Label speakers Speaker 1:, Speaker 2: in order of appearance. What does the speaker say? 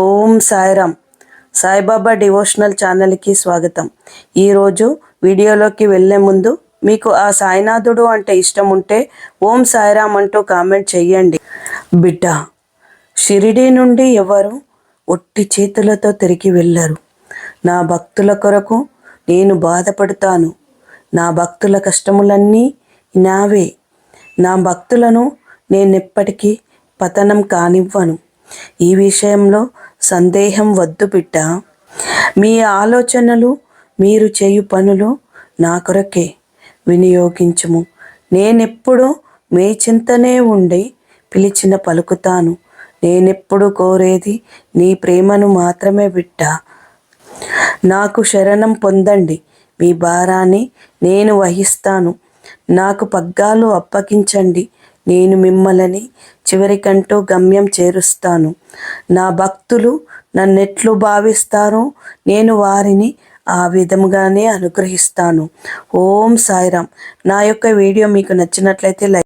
Speaker 1: ఓం Sairam. Saibaba devotional ఛానల్కి స్వాగతం. ఈరోజు వీడియోలోకి వెళ్ళే ముందు మీకు ఆ సాయినాథుడు అంటే ఇష్టం ఉంటే ఓం సాయిరామ్ అంటూ కామెంట్ చెయ్యండి బిడ్డ షిరిడి నుండి ఎవరు ఒట్టి చేతులతో తిరిగి వెళ్ళరు? నా భక్తుల కొరకు నేను బాధపడతాను. నా భక్తుల కష్టములన్నీ నావే. నా భక్తులను నేనెప్పటికీ పతనం కానివ్వను. ఈ విషయంలో సందేహం వద్దు బిడ్డ. మీ ఆలోచనలు మీరు చేయు పనులు నా కొరకే. వినియోగించుము. నేనెప్పుడు మీ చింతనే ఉండి పిలిచిన పలుకుతాను. నేనెప్పుడు కోరేది నీ ప్రేమను మాత్రమే బిడ్డ. నాకు శరణం పొందండి. మీ భారాన్ని నేను వహిస్తాను. నాకు పగ్గాలు అప్పగించండి. నేను మిమ్మల్ని చివరికంటూ గమ్యం చేరుస్తాను. నా భక్తులు నన్నెట్లు భావిస్తారో నేను వారిని ఆ విధముగానే అనుగ్రహిస్తాను. ఓం సాయిరామ్. నా యొక్క వీడియో మీకు నచ్చినట్లయితే లైక్